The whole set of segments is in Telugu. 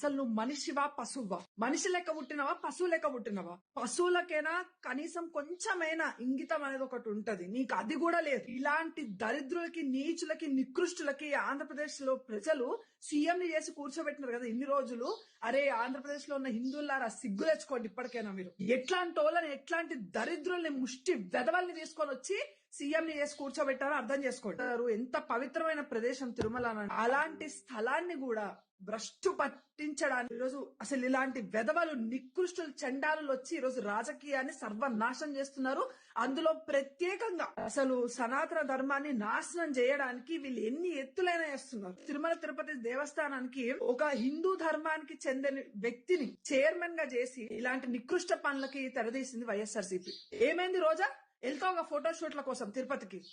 అసలు నువ్వు మనిషివా పశువా? మనిషి లెక్క పుట్టినవా పశువు లెక్క పుట్టినవా? పశువులకైనా కనీసం కొంచెమైనా ఇంగితం అనేది ఒకటి ఉంటది. నీకు అది కూడా లేదు. ఇలాంటి దరిద్రులకి నీచులకి నికృష్టులకి ఆంధ్రప్రదేశ్లో ప్రజలు సీఎంని చేసి కూర్చోబెట్టినారు కదా ఇన్ని రోజులు. అరే ఆంధ్రప్రదేశ్లో ఉన్న హిందువులారా సిగ్గు తెచ్చుకోండి ఇప్పటికైనా మీరు. ఎట్లాంటి వాళ్ళని ఎట్లాంటి దరిద్రుల్ని ముష్టి వెదవల్ని తీసుకొని వచ్చి సీఎంని చేసి కూర్చోబెట్టారో అర్థం చేసుకోండి. ఎంత పవిత్రమైన ప్రదేశం తిరుమల అలాంటి స్థలాన్ని కూడా భ్రష్టు పట్టించడానికి ఈరోజు అసలు ఇలాంటి వెధవలు నికృష్టులు చండాలు వచ్చి ఈరోజు రాజకీయాన్ని సర్వనాశనం చేస్తున్నారు. అందులో ప్రత్యేకంగా అసలు సనాతన ధర్మాన్ని నాశనం చేయడానికి వీళ్ళు ఎన్ని ఎత్తులైనా వేస్తున్నారు తిరుమల తిరుపతి దేవస్థానానికి ఒక హిందూ ధర్మానికి చెందిన వ్యక్తిని చైర్మన్గా చేసి ఇలాంటి నికృష్ట పనులకి తెరదీసింది వైఎస్ఆర్సీపీ. ఏమైంది రోజా? వెళ్తావు ఫోటో షూట్ల కోసం తిరుపతికి.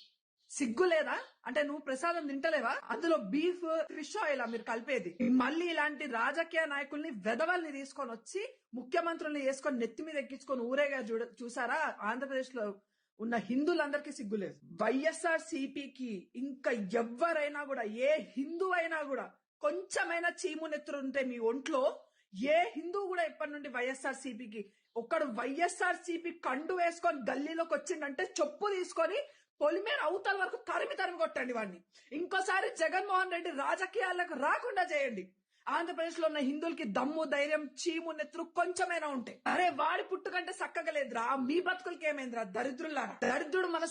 సిగ్గు లేదా? అంటే నువ్వు ప్రసాదం తింటలేవా? అందులో బీఫ్ ఫిష్ ఆయిల్ మీరు కలిపేది. మళ్ళీ ఇలాంటి రాజకీయ నాయకుల్ని వెదవల్ని తీసుకొని వచ్చి ముఖ్యమంత్రుల్ని వేసుకొని నెత్తి మీద ఎక్కించుకొని ఊరేగా చూడ చూసారా? ఆంధ్రప్రదేశ్లో ఉన్న హిందువులందరికీ సిగ్గు లేదు. వైఎస్ఆర్ సిపికి ఇంకా ఎవ్వరైనా కూడా ఏ హిందువైనా కూడా కొంచెమైనా చీము నెత్తురు ఉంటే మీ ఒంట్లో ఏ హిందూ కూడా ఇప్పటి నుండి వైఎస్ఆర్ సిపికి ఒక్కడు వైఎస్ఆర్ సిపి కండు వేసుకొని గల్లీలోకి వచ్చిండంటే చెప్పు తీసుకొని పొలిమేర అవతల వరకు తరిమి తరిమి కొట్టండి వాడిని. ఇంకోసారి జగన్మోహన్ రెడ్డి రాజకీయాలకు రాకుండా చేయండి. ఆంధ్రప్రదేశ్లో ఉన్న హిందువులకి దమ్ము ధైర్యం చీము నెత్తురు కొంచెమైనా ఉంటాయి అరే వాడి పుట్టుకంటే చక్కగా లేదురా. మీ బతుకులకి ఏమైందిరా? దరిద్రులారా దరిద్రుడు మన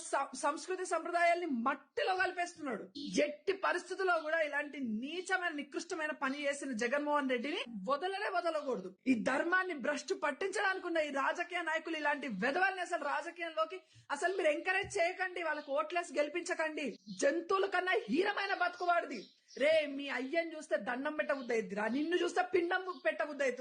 సంస్కృతి సంప్రదాయాల్ని మట్టిలో కలిపేస్తున్నాడు. ఎట్టి పరిస్థితుల్లో కూడా ఇలాంటి నీచమైన నికృష్టమైన పని చేసిన జగన్మోహన్ రెడ్డిని వదలనే వదలకూడదు. ఈ ధర్మాన్ని భ్రష్టు పట్టించడానికి ఉన్న ఈ రాజకీయ నాయకులు ఇలాంటి వెధవల్ని అసలు రాజకీయంలోకి అసలు మీరు ఎంకరేజ్ చేయకండి. వాళ్ళకి ఓట్లేసి గెలిపించకండి. జంతువుల కన్నా హీనమైన బతుకువాడిది. రే మీ అయ్యని చూస్తే దండం పెట్టబుద్ధి అవుతుందిరా. నిన్ను చూస్తే పిండం పెట్టబుద్ధి అవుతుంది.